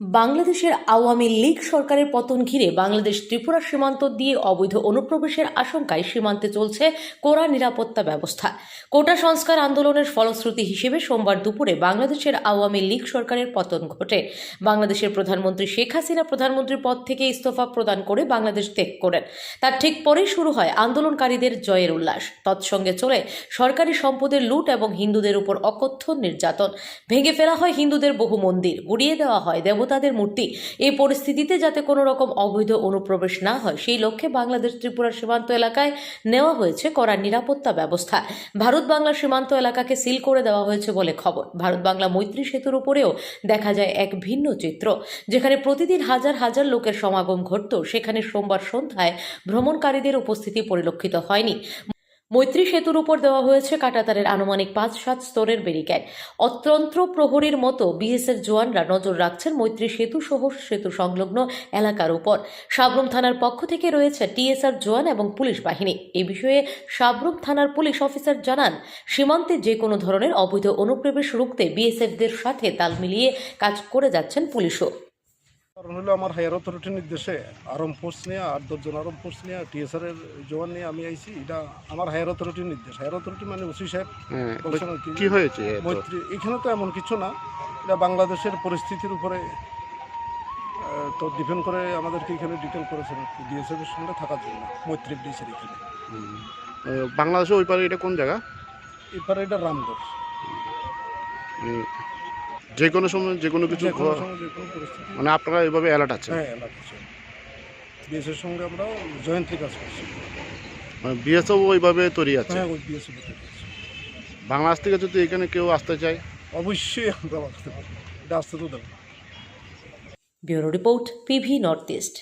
বাংলাদেশের আওয়ামী লীগ সরকারের পতন ঘিরে বাংলাদেশ ত্রিপুরা সীমান্ত দিয়ে অবৈধ অনুপ্রবেশের আশঙ্কায় সীমান্তে চলছে কড়া নিরাপত্তা ব্যবস্থা। কোটা সংস্কার আন্দোলনের ফলশ্রুতি হিসেবে সোমবার দুপুরে বাংলাদেশের আওয়ামী লীগ সরকারের পতন ঘটে। বাংলাদেশের প্রধানমন্ত্রী শেখ হাসিনা প্রধানমন্ত্রীর পদ থেকে ইস্তফা প্রদান করে বাংলাদেশ ত্যাগ করেন। তার ঠিক পরেই শুরু হয় আন্দোলনকারীদের জয়ের উল্লাস। তৎসঙ্গে চলে সরকারি সম্পদের লুট এবং হিন্দুদের উপর অকথ্য নির্যাতন। ভেঙে ফেলা হয় হিন্দুদের বহু মন্দির, গুড়িয়ে দেওয়া হয় দেবতাদের মূর্তি। এই পরিস্থিতিতে যাতে কোনো রকম অবৈধ অনুপ্রবেশ না হয়, সেই লক্ষ্যে বাংলাদেশ ত্রিপুরা সীমান্ত এলাকায় নেওয়া হয়েছে কড়া নিরাপত্তা ব্যবস্থা। ভারত বাংলা সীমান্ত এলাকাকে সিল করে দেওয়া হয়েছে বলে খবর। ভারত বাংলা মৈত্রী সেতুর উপরেও দেখা যায় এক ভিন্ন চিত্র, যেখানে প্রতিদিন হাজার হাজার লোকের সমাগম ঘটত। সেখানে সোমবার সন্ধ্যায় ভ্রমণকারীদের উপস্থিতি পরিলক্ষিত হয়নি। মৈত্রী সেতুর উপর দেওয়া হয়েছে কাটাতারের আনুমানিক পাঁচ, সাত স্তরের ব্যারিকেড। অতন্ত্র প্রহরীর মতো বিএসএফ জওয়ানরা নজর রাখছেন মৈত্রী সেতু সহ সেতু সংলগ্ন এলাকার উপর। সাবরুম থানার পক্ষ থেকে রয়েছে টিএসআর জওয়ান এবং পুলিশ বাহিনী। এ বিষয়ে সাবরুম থানার পুলিশ অফিসার জানান, সীমান্তে যে কোনো ধরনের অবৈধ অনুপ্রবেশ রুখতে বিএসএফদের সাথে তাল মিলিয়ে কাজ করে যাচ্ছেন পুলিশও। কারণ হলো আমার হায়ার অথরিটির নির্দেশে আরম ফোর্স নিয়ে আট দশজন আরম ফোর্স নিয়ে টিএসআর এর জওয়ান নিয়ে আমি আইছি। এটা আমার হায়ার অথরিটির নির্দেশ। হায়ার অথরিটি মানে ওসি সাহেব হ্যাঁ, কি হয়েছে? মৈত্রী এখানে তো এমন কিছু না। এটা বাংলাদেশের পরিস্থিতির উপরে তো ডিপেন্ড করে আমাদেরকে এখানে ডিটেল করেছেন বিএসএফ এর সঙ্গে থাকার জন্য মৈত্রী ব্রিজের এখানে। বাংলাদেশে ওই পারে এটা কোন জায়গা? এরপরে এটা রামগড়। যে কোনো সময় যে কোনো কিছু যে কোনো সময় যে কোনো পরিস্থিতি। মানে আপনারা এইভাবে অ্যালার্ট আছে? হ্যাঁ বিএসএফ সঙ্গে আমরা জয়েন্টলি কাজ করছি। মানে বিএসএফ ওইভাবে তৈরি আছে? হ্যাঁ ওই বিএসএফ বাংলাদেশ থেকে যদি এখানে কেউ আসতে চায়? অবশ্যই আমরা আসতে পারব এটা আসতে তো দেবো। Bureau report PV north east.